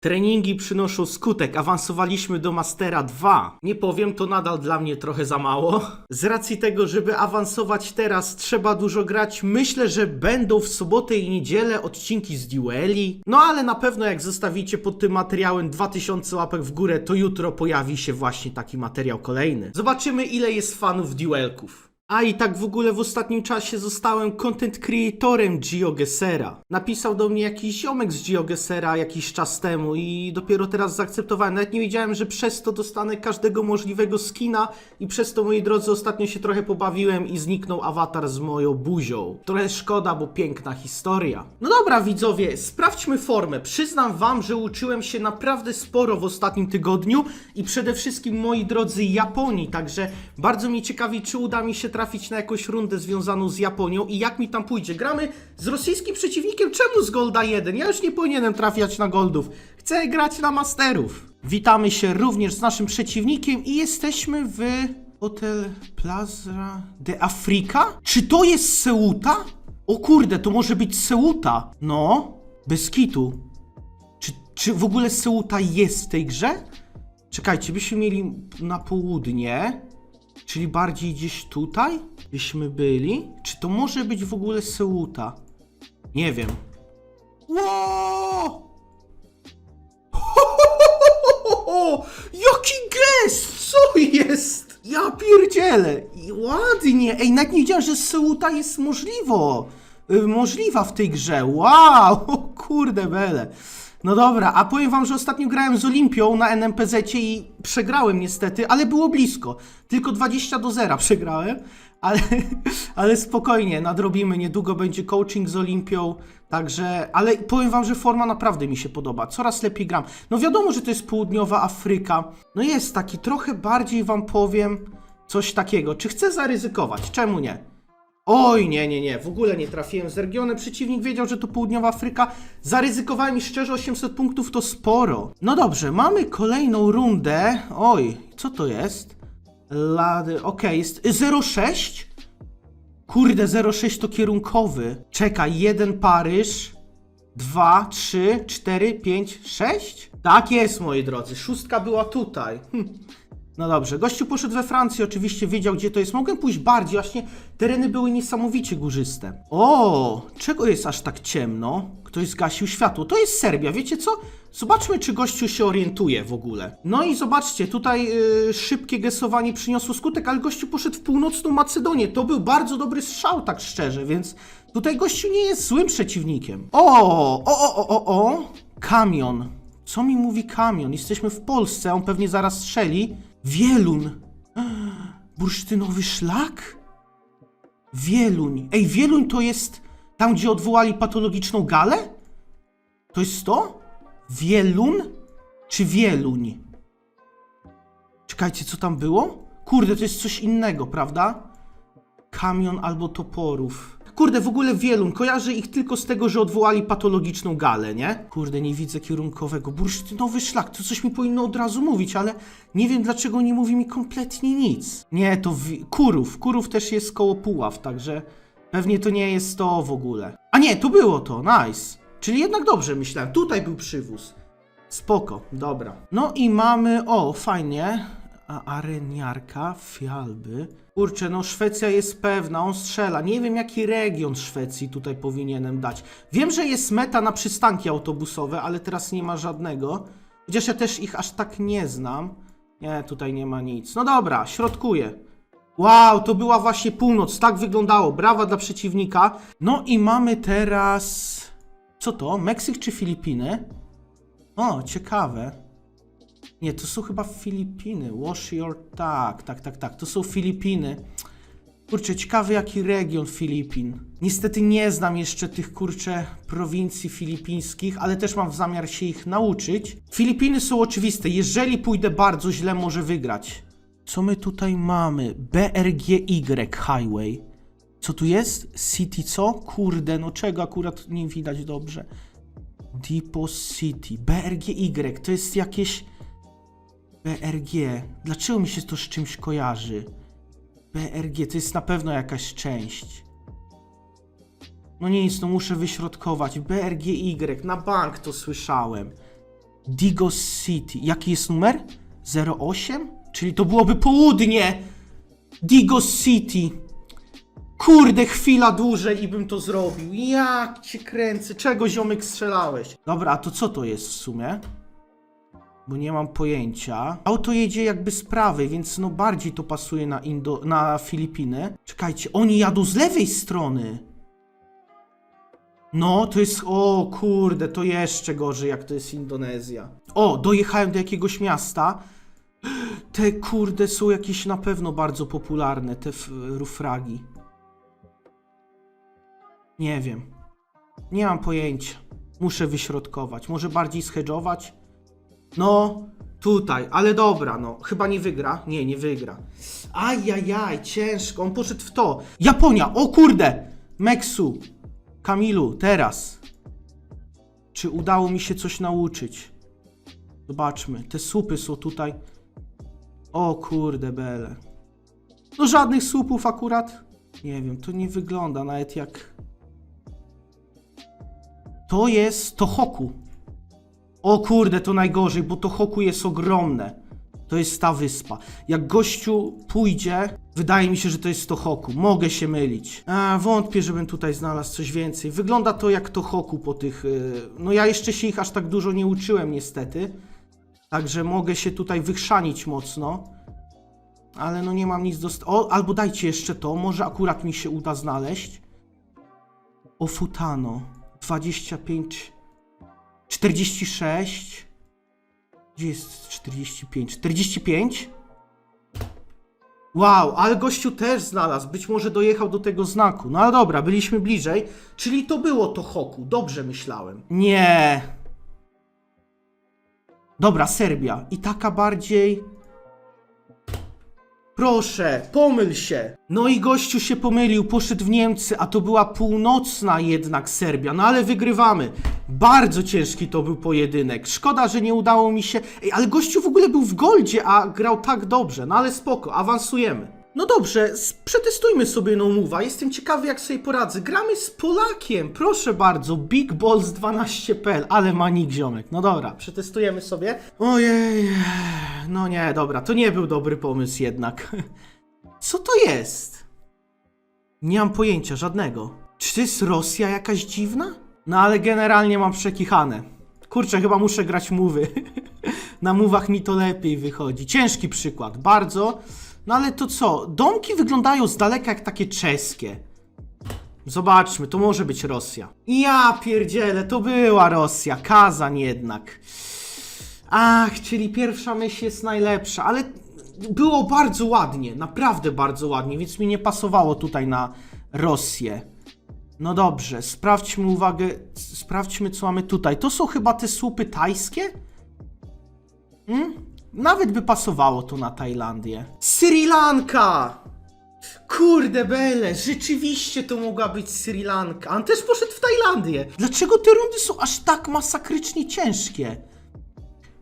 Treningi przynoszą skutek, awansowaliśmy do Mastera 2. Nie powiem, to nadal dla mnie trochę za mało. Z racji tego, żeby awansować teraz, trzeba dużo grać. Myślę, że będą w sobotę i niedzielę odcinki z dueli. No ale na pewno jak zostawicie pod tym materiałem 2000 łapek w górę, to jutro pojawi się właśnie taki materiał kolejny. Zobaczymy ile jest fanów duelków. A i tak w ogóle w ostatnim czasie zostałem content creatorem GeoGesera. Napisał do mnie jakiś ziomek z GeoGesera jakiś czas temu i dopiero teraz zaakceptowałem. Nawet nie wiedziałem, że przez to dostanę każdego możliwego skina i przez to, moi drodzy, ostatnio się trochę pobawiłem i zniknął awatar z moją buzią. Trochę szkoda, bo piękna historia. No dobra, widzowie, sprawdźmy formę. Przyznam wam, że uczyłem się naprawdę sporo w ostatnim tygodniu i przede wszystkim, moi drodzy, Japonii, także bardzo mnie ciekawi, czy uda mi się trafić na jakąś rundę związaną z Japonią i jak mi tam pójdzie. Gramy z rosyjskim przeciwnikiem, czemu z Golda 1? Ja już nie powinienem trafiać na Goldów. Chcę grać na Masterów. Witamy się również z naszym przeciwnikiem i jesteśmy w Hotel Plaza de Africa? Czy to jest Ceuta? O kurde, to może być Ceuta. No, bez kitu. Czy, czy w ogóle Ceuta jest w tej grze? Czekajcie, byśmy mieli na południe, czyli bardziej gdzieś tutaj byśmy byli. Czy to może być w ogóle Ceuta? Nie wiem. Ło! Jaki gest! Co jest? Ja pierdzielę! Ładnie! Ej, nawet nie wiedziałem, że Ceuta jest możliwo. y, Możliwa w tej grze. Wow! O kurde bele. No dobra, a powiem wam, że ostatnio grałem z Olimpią na NMPZ i przegrałem niestety, ale było blisko. Tylko 20 do 0 przegrałem, ale, ale spokojnie, nadrobimy. Niedługo będzie coaching z Olimpią, także, ale powiem wam, że forma naprawdę mi się podoba. Coraz lepiej gram. No wiadomo, że to jest południowa Afryka. No jest taki, trochę bardziej wam powiem coś takiego. Czy chcę zaryzykować? Czemu nie? Oj, nie, nie, nie, w ogóle nie trafiłem z regionem. Przeciwnik wiedział, że to południowa Afryka. Zaryzykowałem i szczerze 800 punktów to sporo. No dobrze, mamy kolejną rundę. Oj, co to jest? Lady, okej, jest 06? Kurde, 06 to kierunkowy. Czekaj, jeden Paryż, dwa, trzy, cztery, pięć, sześć? Tak jest, moi drodzy, szóstka była tutaj. Hm. No dobrze, gościu poszedł we Francję, oczywiście wiedział gdzie to jest. Mogłem pójść bardziej, właśnie tereny były niesamowicie górzyste. O, czego jest aż tak ciemno? Ktoś zgasił światło. To jest Serbia, wiecie co? Zobaczmy, czy gościu się orientuje w ogóle. No i zobaczcie, tutaj yy, szybkie gesowanie przyniosło skutek, ale gościu poszedł w północną Macedonię. To był bardzo dobry strzał, tak szczerze, więc tutaj gościu nie jest złym przeciwnikiem. O, o, o, o, o, o, kamion. Co mi mówi kamion? Jesteśmy w Polsce, on pewnie zaraz strzeli. Wielun. Bursztynowy szlak? Wieluń. Ej, Wieluń to jest tam, gdzie odwołali patologiczną galę? To jest to? Wielun? Czy Wieluń? Czekajcie, co tam było? Kurde, to jest coś innego, prawda? Kamion albo toporów. Kurde, w ogóle Wielun. Kojarzę ich tylko z tego, że odwołali patologiczną galę, nie? Kurde, nie widzę kierunkowego. Bursztynowy szlak. To coś mi powinno od razu mówić, ale nie wiem, dlaczego nie mówi mi kompletnie nic. Nie, to Kurów. Kurów też jest koło Puław, także pewnie to nie jest to w ogóle. A nie, to było to. Nice. Czyli jednak dobrze myślałem. Tutaj był przywóz. Spoko, dobra. No i mamy, o, fajnie. A areniarka, fialby. Kurczę, no Szwecja jest pewna, on strzela. Nie wiem, jaki region Szwecji tutaj powinienem dać. Wiem, że jest meta na przystanki autobusowe, ale teraz nie ma żadnego. Chociaż ja też ich aż tak nie znam. Nie, tutaj nie ma nic. No dobra, środkuję. Wow, to była właśnie północ, tak wyglądało. Brawa dla przeciwnika. No i mamy teraz... Co to? Meksyk czy Filipiny? O, ciekawe. Nie, to są chyba Filipiny. Wash your... Tak, tak, tak, tak. To są Filipiny. Kurczę, ciekawy jaki region Filipin. Niestety nie znam jeszcze tych, kurczę, prowincji filipińskich, ale też mam w zamiar się ich nauczyć. Filipiny są oczywiste. Jeżeli pójdę bardzo źle, może wygrać. Co my tutaj mamy? BRGY Highway. Co tu jest? City co? Kurde, no czego akurat nie widać dobrze. Depot City. BRGY. To jest jakieś... BRG. Dlaczego mi się to z czymś kojarzy? BRG. To jest na pewno jakaś część. No nic, no muszę wyśrodkować. BRGY. Na bank to słyszałem. Digos City. Jaki jest numer? 08? Czyli to byłoby południe. Digos City. Kurde, chwila dłużej i bym to zrobił. Jak cię kręcę. Czego ziomek strzelałeś? Dobra, a to co to jest w sumie? Bo nie mam pojęcia. Auto jedzie jakby z prawej, więc no bardziej to pasuje na, Indo na Filipiny. Czekajcie, oni jadą z lewej strony. No, to jest. O kurde, to jeszcze gorzej, jak to jest Indonezja. O, dojechałem do jakiegoś miasta. Te kurde są jakieś na pewno bardzo popularne, te rufragi. Nie wiem. Nie mam pojęcia. Muszę wyśrodkować. Może bardziej schedżować? No, tutaj, ale dobra, no. Chyba nie wygra. Nie, nie wygra. Ajajaj, ciężko. On poszedł w to. Japonia, o kurde! Meksu, Kamilu, teraz. Czy udało mi się coś nauczyć? Zobaczmy. Te słupy są tutaj. O kurde, bele. No żadnych słupów akurat. Nie wiem, to nie wygląda nawet jak... To jest Tohoku. O kurde, to najgorzej, bo Tohoku jest ogromne. To jest ta wyspa. Jak gościu pójdzie, wydaje mi się, że to jest Tohoku. Mogę się mylić. A, wątpię, żebym tutaj znalazł coś więcej. Wygląda to jak Tohoku po tych... y, No ja jeszcze się ich aż tak dużo nie uczyłem niestety. Także mogę się tutaj wychrzanić mocno. Ale no nie mam nic do... O, albo dajcie jeszcze to, może akurat mi się uda znaleźć. O Futano. 25... 46... Gdzie jest 45? 45? Wow, ale gościu też znalazł. Być może dojechał do tego znaku. No ale dobra, byliśmy bliżej. Czyli to było to Hoku. Dobrze myślałem. Nie. Dobra, Serbia. I taka bardziej. Proszę, pomyl się. No i gościu się pomylił, poszedł w Niemcy, a to była północna jednak Serbia. No ale wygrywamy. Bardzo ciężki to był pojedynek. Szkoda, że nie udało mi się. Ej, ale gościu w ogóle był w goldzie, a grał tak dobrze. No ale spoko, awansujemy. No dobrze, przetestujmy sobie no move'a. Jestem ciekawy, jak sobie poradzę. Gramy z Polakiem, proszę bardzo. Big Balls 12.pl, ale manik ziomek. No dobra, przetestujemy sobie. Ojej, no nie, dobra, to nie był dobry pomysł jednak. Co to jest? Nie mam pojęcia żadnego. Czy to jest Rosja jakaś dziwna? No ale generalnie mam przekichane. Kurczę, chyba muszę grać mówy. Na mówach mi to lepiej wychodzi. Ciężki przykład, bardzo. No ale to co? Domki wyglądają z daleka jak takie czeskie. Zobaczmy, to może być Rosja. Ja pierdzielę, to była Rosja. Kazań jednak. Ach, czyli pierwsza myśl jest najlepsza, ale było bardzo ładnie, naprawdę bardzo ładnie, więc mi nie pasowało tutaj na Rosję. No dobrze, sprawdźmy uwagę, sprawdźmy co mamy tutaj. To są chyba te słupy tajskie? Hmm? Nawet by pasowało to na Tajlandię. Sri Lanka! Kurde bele, rzeczywiście to mogła być Sri Lanka. On też poszedł w Tajlandię. Dlaczego te rundy są aż tak masakrycznie ciężkie?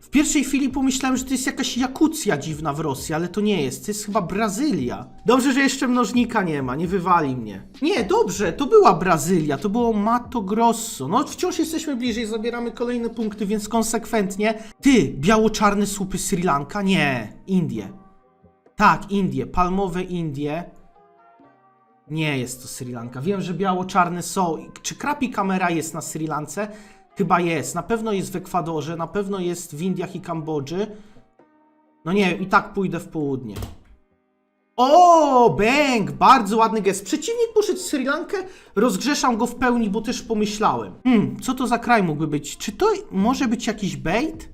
W pierwszej chwili pomyślałem, że to jest jakaś Jakucja dziwna w Rosji, ale to nie jest. To jest chyba Brazylia. Dobrze, że jeszcze mnożnika nie ma, nie wywali mnie. Nie, dobrze, to była Brazylia, to było Mato Grosso. No wciąż jesteśmy bliżej, zabieramy kolejne punkty, więc konsekwentnie. Ty, biało-czarne słupy Sri Lanka? Nie, Indie. Tak, Indie, palmowe Indie. Nie jest to Sri Lanka. Wiem, że biało-czarne są. Czy Krapi Kamera jest na Sri Lance? Chyba jest. Na pewno jest w Ekwadorze, na pewno jest w Indiach i Kambodży. No nie i tak pójdę w południe. O, bang! Bardzo ładny gest. Przeciwnik poszedł w Sri Lankę, rozgrzeszam go w pełni, bo też pomyślałem. Hmm, co to za kraj mógłby być? Czy to może być jakiś bait?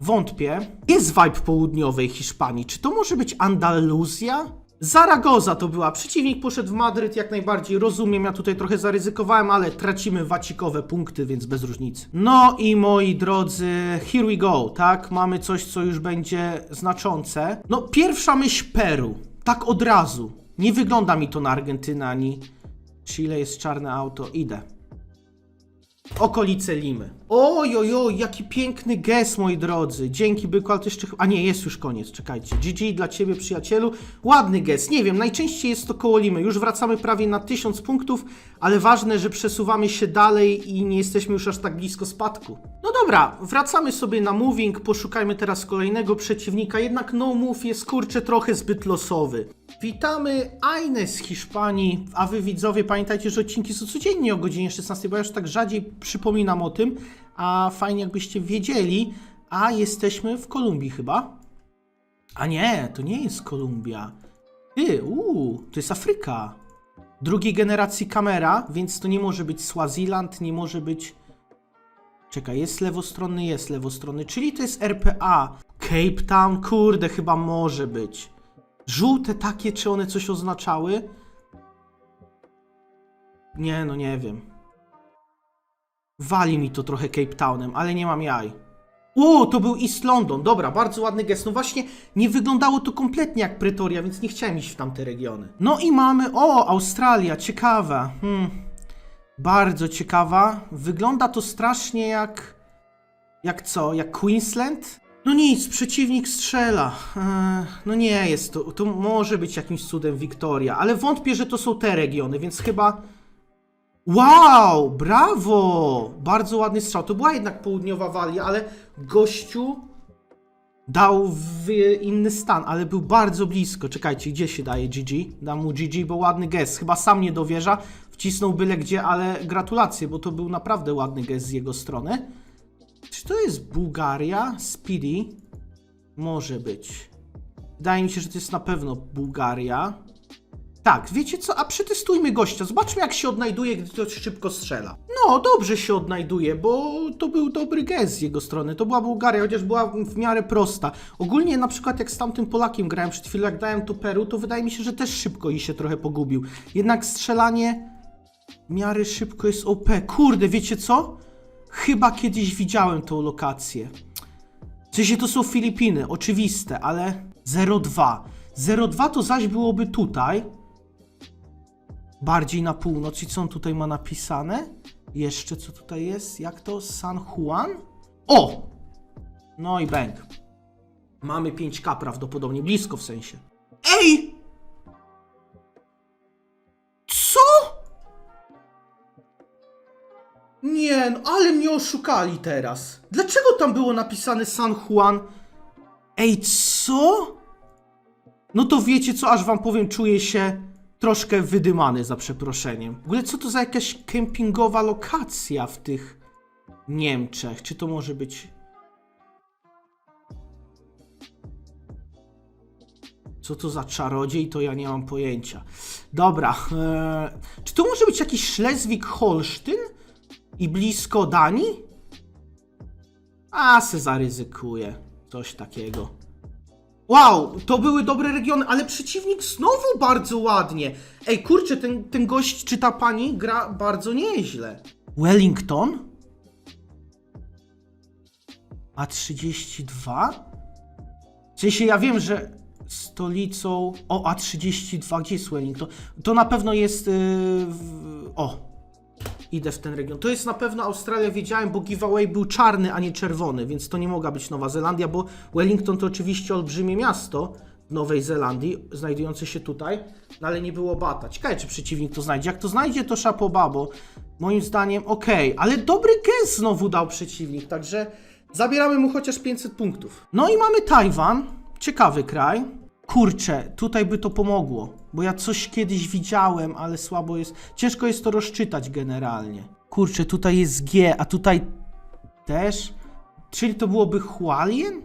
Wątpię. Jest vibe południowej Hiszpanii. Czy to może być Andaluzja? Zaragoza to była. Przeciwnik poszedł w Madryt, jak najbardziej rozumiem. Ja tutaj trochę zaryzykowałem, ale tracimy wacikowe punkty, więc bez różnicy. No i moi drodzy, here we go, tak? Mamy coś, co już będzie znaczące. No, pierwsza myśl Peru. Tak od razu. Nie wygląda mi to na Argentynę ani Chile jest czarne auto. Idę. Okolice Limy. Oj, oj, oj, jaki piękny gest, moi drodzy. Dzięki byku, ale jeszcze... A nie, jest już koniec, czekajcie. GG dla ciebie, przyjacielu. Ładny gest, nie wiem, najczęściej jest to koło Limy. Już wracamy prawie na 1000 punktów, ale ważne, że przesuwamy się dalej i nie jesteśmy już aż tak blisko spadku. No dobra, wracamy sobie na moving, poszukajmy teraz kolejnego przeciwnika, jednak no move jest kurczę trochę zbyt losowy. Witamy Aine z Hiszpanii, a wy widzowie pamiętajcie, że odcinki są codziennie o godzinie 16, bo ja już tak rzadziej przypominam o tym, a fajnie jakbyście wiedzieli, a jesteśmy w Kolumbii chyba. A nie, to nie jest Kolumbia. Ty, uuu, to jest Afryka. Drugiej generacji kamera, więc to nie może być Swaziland, nie może być... Czekaj, jest lewostronny, jest lewostronny, czyli to jest RPA. Cape Town, kurde, chyba może być. Żółte takie, czy one coś oznaczały? Nie, no nie wiem. Wali mi to trochę Cape Townem, ale nie mam jaj. O, to był East London. Dobra, bardzo ładny gest. No właśnie, nie wyglądało to kompletnie jak Pretoria, więc nie chciałem iść w tamte regiony. No i mamy, o, Australia, ciekawa. Hmm. Bardzo ciekawa. Wygląda to strasznie jak... Jak co? Jak Queensland? No nic, przeciwnik strzela. Eee, no nie jest to. To może być jakimś cudem Wiktoria, ale wątpię, że to są te regiony, więc chyba. Wow! Brawo! Bardzo ładny strzał. To była jednak południowa Walia, ale gościu dał w inny stan, ale był bardzo blisko. Czekajcie, gdzie się daje GG? Dam mu GG, bo ładny gest. Chyba sam nie dowierza. Wcisnął byle gdzie, ale gratulacje, bo to był naprawdę ładny gest z jego strony. Czy to jest Bułgaria? Speedy? Może być. Wydaje mi się, że to jest na pewno Bułgaria. Tak, wiecie co? A przetestujmy gościa. Zobaczmy, jak się odnajduje, gdy to szybko strzela. No, dobrze się odnajduje, bo to był dobry gest z jego strony. To była Bułgaria, chociaż była w miarę prosta. Ogólnie, na przykład, jak z tamtym Polakiem grałem przed chwilą, jak dałem to Peru, to wydaje mi się, że też szybko i się trochę pogubił. Jednak strzelanie w miarę szybko jest OP. Kurde, wiecie co? Chyba kiedyś widziałem tą lokację. W sensie to są Filipiny, oczywiste, ale 02. 02 to zaś byłoby tutaj. Bardziej na północ. I co on tutaj ma napisane? Jeszcze co tutaj jest? Jak to? San Juan? O! No i bang. Mamy 5K prawdopodobnie, blisko w sensie. Ej! Nie, no ale mnie oszukali teraz. Dlaczego tam było napisane San Juan? Ej, co? No to wiecie co, aż wam powiem, czuję się troszkę wydymany za przeproszeniem. W ogóle co to za jakaś kempingowa lokacja w tych Niemczech? Czy to może być... Co to za czarodziej, to ja nie mam pojęcia. Dobra, e, czy to może być jakiś Szlezwik-Holsztyn? I blisko Danii? A, se zaryzykuję. Coś takiego. Wow, to były dobre regiony, ale przeciwnik znowu bardzo ładnie. Ej, kurczę, ten, ten gość czy ta pani gra bardzo nieźle. Wellington? A32? W sensie ja wiem, że stolicą... O, A32, gdzie jest Wellington? To na pewno jest... Yy. O, idę w ten region. To jest na pewno Australia, wiedziałem, bo giveaway był czarny, a nie czerwony, więc to nie mogła być Nowa Zelandia, bo Wellington to oczywiście olbrzymie miasto w Nowej Zelandii, znajdujące się tutaj, no ale nie było bata. Ciekawe, czy przeciwnik to znajdzie. Jak to znajdzie, to szapoba, bo moim zdaniem okej, ale dobry gest znowu dał przeciwnik, także zabieramy mu chociaż 500 punktów. No i mamy Tajwan, ciekawy kraj. Kurczę, tutaj by to pomogło, bo ja coś kiedyś widziałem, ale słabo jest. Ciężko jest to rozczytać generalnie. Kurczę, tutaj jest G, a tutaj też? Czyli to byłoby Hualien?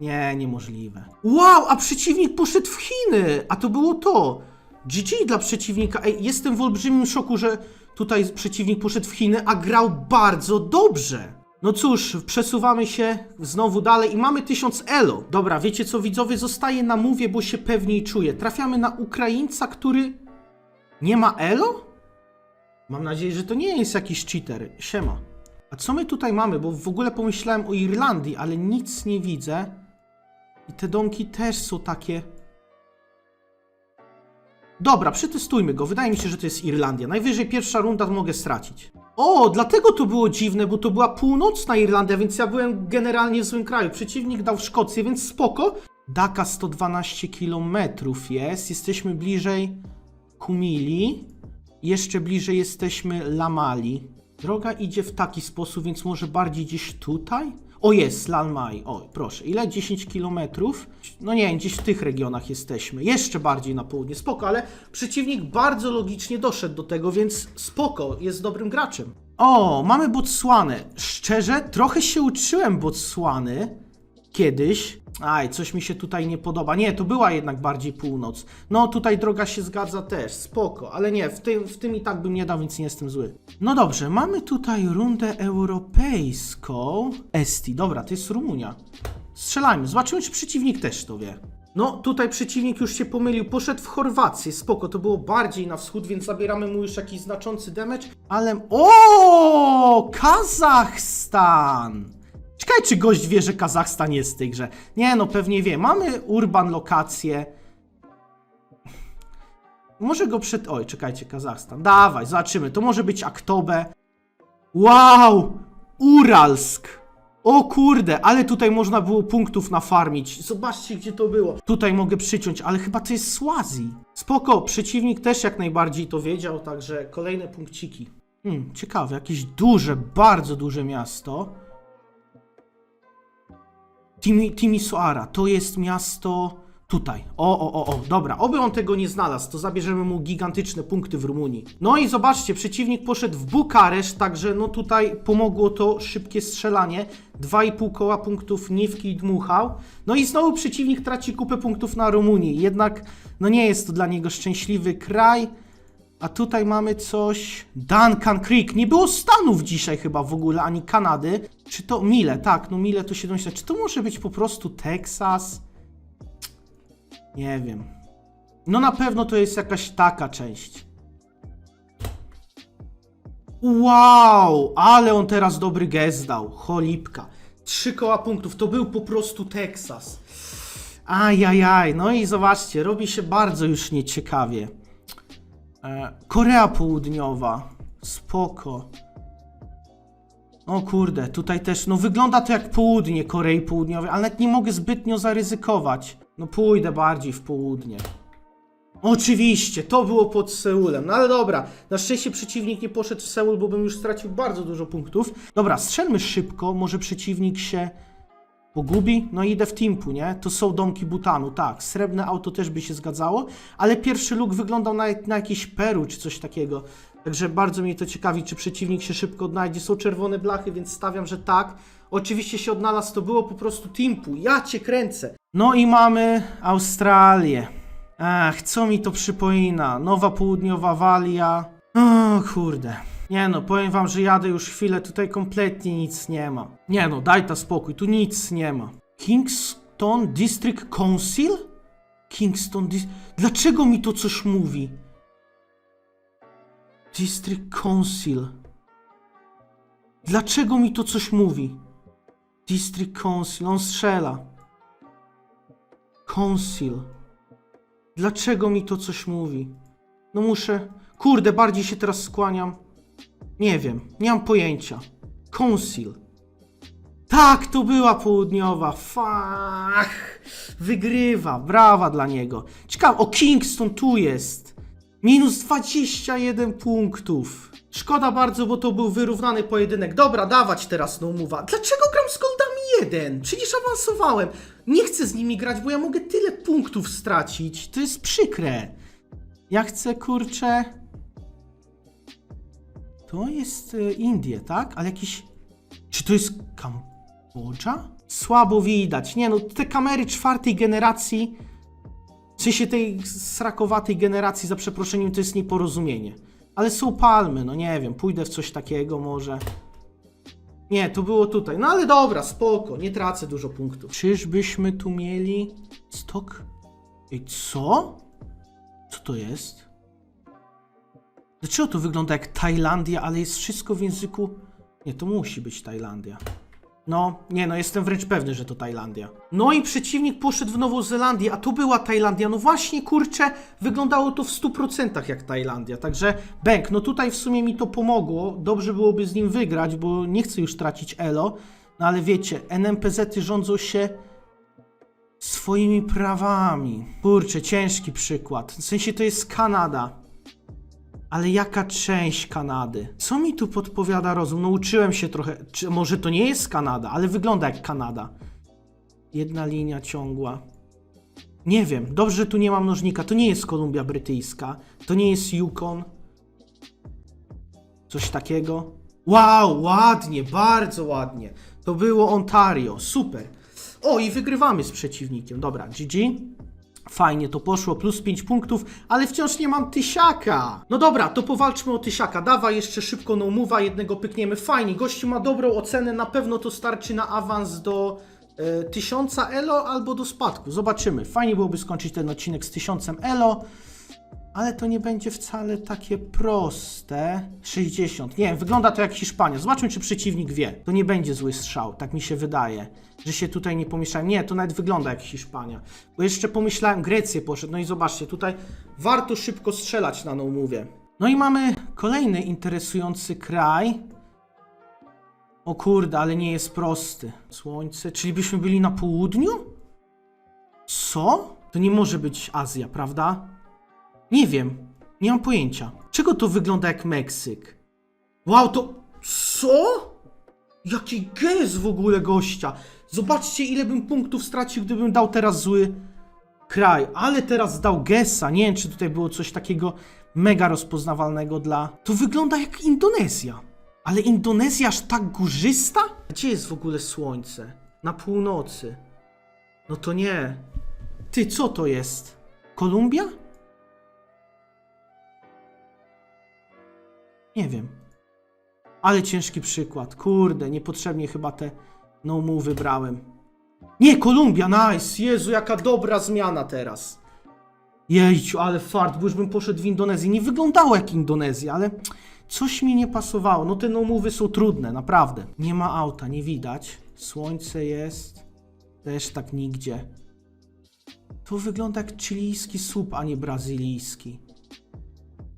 Nie, niemożliwe. Wow, a przeciwnik poszedł w Chiny, a to było to. GG dla przeciwnika. Ej, jestem w olbrzymim szoku, że tutaj przeciwnik poszedł w Chiny, a grał bardzo dobrze. No cóż, przesuwamy się znowu dalej i mamy 1000 elo. Dobra, wiecie co widzowie, zostaje na mówie, bo się pewniej czuję. Trafiamy na Ukraińca, który nie ma elo? Mam nadzieję, że to nie jest jakiś cheater. Siema. A co my tutaj mamy? Bo w ogóle pomyślałem o Irlandii, ale nic nie widzę. I te domki też są takie... Dobra, przetestujmy go. Wydaje mi się, że to jest Irlandia. Najwyżej pierwsza runda mogę stracić. O, dlatego to było dziwne, bo to była północna Irlandia, więc ja byłem generalnie w złym kraju. Przeciwnik dał Szkocję, więc spoko. Daka 112 km jest. Jesteśmy bliżej Kumili. Jeszcze bliżej jesteśmy Lamali. Droga idzie w taki sposób, więc może bardziej gdzieś tutaj? O jest, Lalmai. O, proszę. Ile? 10 km? No nie, gdzieś w tych regionach jesteśmy. Jeszcze bardziej na południe. Spoko, ale przeciwnik bardzo logicznie doszedł do tego, więc spoko, jest dobrym graczem. O, mamy Botswanę. Szczerze, trochę się uczyłem Botswany kiedyś. Aj, coś mi się tutaj nie podoba. Nie, to była jednak bardziej północ. No, tutaj droga się zgadza też, spoko, ale nie, w tym, w tym i tak bym nie dał, więc nie jestem zły. No dobrze, mamy tutaj rundę europejską. Esti, dobra, to jest Rumunia. Strzelajmy, zobaczymy, czy przeciwnik też to wie. No, tutaj przeciwnik już się pomylił, poszedł w Chorwację, spoko, to było bardziej na wschód, więc zabieramy mu już jakiś znaczący damage, ale... O, Kazachstan! Ciekawe, czy gość wie, że Kazachstan jest w tej grze. Nie, no pewnie wie. Mamy urban lokację. Może go przed... Oj, czekajcie, Kazachstan. Dawaj, zobaczymy. To może być Aktobe. Wow! Uralsk! O kurde, ale tutaj można było punktów nafarmić. Zobaczcie, gdzie to było. Tutaj mogę przyciąć, ale chyba to jest Swazi. Spoko, przeciwnik też jak najbardziej to wiedział, także kolejne punkciki. Hmm, ciekawe, jakieś duże, bardzo duże miasto. Timi, Timisoara, to jest miasto tutaj. O, o, o, o, dobra. Oby on tego nie znalazł, to zabierzemy mu gigantyczne punkty w Rumunii. No i zobaczcie, przeciwnik poszedł w Bukareszt, także no tutaj pomogło to szybkie strzelanie. 2,5 koła punktów Niwki Dmuchał. No i znowu przeciwnik traci kupę punktów na Rumunii. Jednak, no nie jest to dla niego szczęśliwy kraj. A tutaj mamy coś. Duncan Creek. Nie było Stanów dzisiaj chyba w ogóle, ani Kanady. Czy to Mile? Tak, no Mile to się domyśla. Czy to może być po prostu Teksas? Nie wiem. No na pewno to jest jakaś taka część. Wow, ale on teraz dobry gest dał. Cholipka. Trzy koła punktów. To był po prostu Teksas. Ajajaj. No i zobaczcie, robi się bardzo już nieciekawie. E, Korea Południowa. Spoko. O kurde, tutaj też, no wygląda to jak południe Korei Południowej, ale nawet nie mogę zbytnio zaryzykować. No pójdę bardziej w południe. Oczywiście, to było pod Seulem. No ale dobra, na szczęście przeciwnik nie poszedł w Seul, bo bym już stracił bardzo dużo punktów. Dobra, strzelmy szybko, może przeciwnik się pogubi. No idę w Timpu, nie? To są domki Butanu, tak. Srebrne auto też by się zgadzało, ale pierwszy look wyglądał na, na jakiś Peru czy coś takiego. Także bardzo mnie to ciekawi, czy przeciwnik się szybko odnajdzie. Są czerwone blachy, więc stawiam, że tak. Oczywiście się odnalazł, to było po prostu Timpu. Ja cię kręcę. No i mamy Australię. Ach, co mi to przypomina? Nowa Południowa Walia. O kurde. Nie no, powiem wam, że jadę już chwilę, tutaj kompletnie nic nie ma. Nie no, daj ta spokój, tu nic nie ma. Kingston District Council? Kingston Dis... Dlaczego mi to coś mówi? District Council. Dlaczego mi to coś mówi? District Council, on strzela. Council. Dlaczego mi to coś mówi? No muszę. Kurde, bardziej się teraz skłaniam. Nie wiem, nie mam pojęcia. Council. Tak, to była południowa. Fach. Wygrywa. Brawa dla niego. Ciekawe, o Kingston tu jest. Minus 21 punktów. Szkoda bardzo, bo to był wyrównany pojedynek. Dobra, dawać teraz no umowa. Dlaczego gram z Goldami 1? Przecież awansowałem. Nie chcę z nimi grać, bo ja mogę tyle punktów stracić. To jest przykre. Ja chcę, kurczę... To jest e, Indie, tak? Ale jakiś... Czy to jest Kambodża? Słabo widać. Nie no, te kamery czwartej generacji... W sensie tej srakowatej generacji, za przeproszeniem, to jest nieporozumienie. Ale są palmy, no nie wiem, pójdę w coś takiego może. Nie, to było tutaj. No ale dobra, spoko, nie tracę dużo punktów. Czyżbyśmy tu mieli stok? Ej, co? Co to jest? Dlaczego to wygląda jak Tajlandia, ale jest wszystko w języku... Nie, to musi być Tajlandia. No, nie no, jestem wręcz pewny, że to Tajlandia. No i przeciwnik poszedł w Nową Zelandię, a to była Tajlandia. No właśnie, kurczę, wyglądało to w 100% jak Tajlandia. Także, Bęk, no tutaj w sumie mi to pomogło. Dobrze byłoby z nim wygrać, bo nie chcę już tracić elo. No ale wiecie, NMPZ-y rządzą się swoimi prawami. Kurczę, ciężki przykład. W sensie to jest Kanada. Ale jaka część Kanady? Co mi tu podpowiada rozum? No uczyłem się trochę. Czy może to nie jest Kanada, ale wygląda jak Kanada. Jedna linia ciągła. Nie wiem, dobrze, że tu nie ma mnożnika. To nie jest Kolumbia Brytyjska. To nie jest Yukon. Coś takiego. Wow, ładnie, bardzo ładnie. To było Ontario, super. O, i wygrywamy z przeciwnikiem. Dobra, GG. Fajnie to poszło, plus 5 punktów, ale wciąż nie mam tysiaka. No dobra, to powalczmy o tysiaka. Dawaj jeszcze szybko no move'a, jednego pykniemy. Fajnie, gościu ma dobrą ocenę, na pewno to starczy na awans do e, 1000 elo albo do spadku. Zobaczymy. Fajnie byłoby skończyć ten odcinek z 1000 elo. Ale to nie będzie wcale takie proste. 60. Nie wygląda to jak Hiszpania. Zobaczmy, czy przeciwnik wie. To nie będzie zły strzał, tak mi się wydaje. Że się tutaj nie pomieszałem. Nie, to nawet wygląda jak Hiszpania. Bo jeszcze pomyślałem, Grecję poszedł. No i zobaczcie, tutaj warto szybko strzelać na no mówię. No i mamy kolejny interesujący kraj. O kurde, ale nie jest prosty. Słońce, czyli byśmy byli na południu? Co? To nie może być Azja, prawda? Nie wiem. Nie mam pojęcia. Czego to wygląda jak Meksyk? Wow, to... Co? Jaki gest w ogóle gościa. Zobaczcie, ile bym punktów stracił, gdybym dał teraz zły kraj. Ale teraz dał gesa. Nie wiem, czy tutaj było coś takiego mega rozpoznawalnego dla... To wygląda jak Indonezja. Ale Indonezja aż tak górzysta? Gdzie jest w ogóle słońce? Na północy. No to nie. Ty, co to jest? Kolumbia? Nie wiem. Ale ciężki przykład. Kurde, niepotrzebnie chyba te no move wybrałem. Nie, Kolumbia, nice! Jezu, jaka dobra zmiana teraz. Jejciu, ale fart, bo już bym poszedł w Indonezję. Nie wyglądało jak Indonezja, ale coś mi nie pasowało. No te no są trudne, naprawdę. Nie ma auta, nie widać. Słońce jest. Też tak nigdzie. To wygląda jak chilijski słup, a nie brazylijski.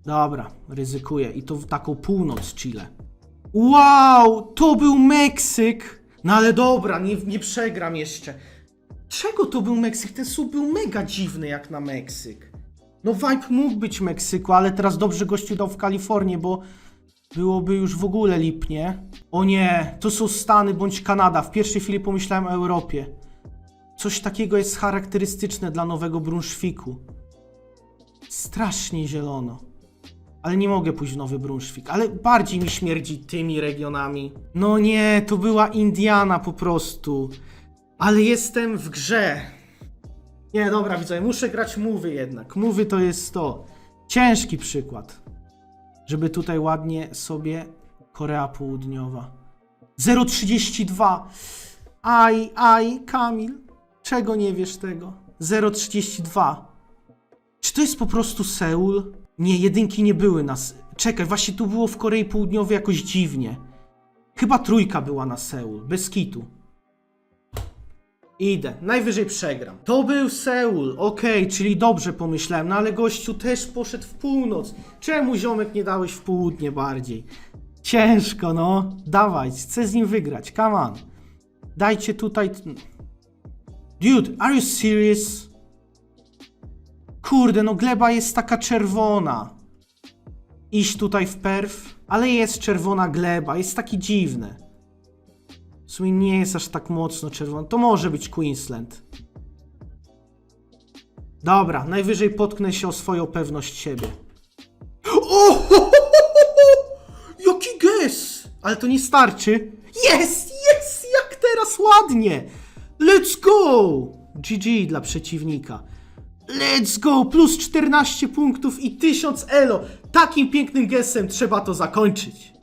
Dobra, ryzykuję. I to w taką północ Chile. Wow, to był Meksyk! No ale dobra, nie, nie przegram jeszcze. Czego to był Meksyk? Ten słup był mega dziwny jak na Meksyk. No vibe mógł być Meksyku, ale teraz dobrze gościu dał w Kalifornię, bo byłoby już w ogóle lipnie. O nie, to są Stany bądź Kanada. W pierwszej chwili pomyślałem o Europie. Coś takiego jest charakterystyczne dla Nowego Brunszwiku. Strasznie zielono. Ale nie mogę pójść w Nowy Brunszwik, ale bardziej mi śmierdzi tymi regionami. No nie, to była Indiana po prostu. Ale jestem w grze. Nie, dobra, widzowie, muszę grać mówy jednak. Mówy to jest to. Ciężki przykład. Żeby tutaj ładnie sobie Korea Południowa. 0,32. Aj, aj, Kamil. Czego nie wiesz tego? 0,32. Czy to jest po prostu Seul? Nie, jedynki nie były na... S- Czekaj, właśnie tu było w Korei Południowej jakoś dziwnie. Chyba trójka była na Seul, bez kitu. Idę, najwyżej przegram. To był Seul, okej, czyli dobrze pomyślałem, no ale gościu też poszedł w północ. Czemu ziomek nie dałeś w południe bardziej? Ciężko, no. Dawaj, chcę z nim wygrać, come on. Dajcie tutaj... Dude, are you serious? Kurde, no gleba jest taka czerwona. Iść tutaj w perf, ale jest czerwona gleba, jest taki dziwne. W sumie nie jest aż tak mocno czerwona. To może być Queensland. Dobra, najwyżej potknę się o swoją pewność siebie. O! Jaki gest! Ale to nie starczy. Jest, jest, jak teraz ładnie! Let's go! GG dla przeciwnika. Let's go! Plus 14 punktów i 1000 elo. Takim pięknym gestem trzeba to zakończyć.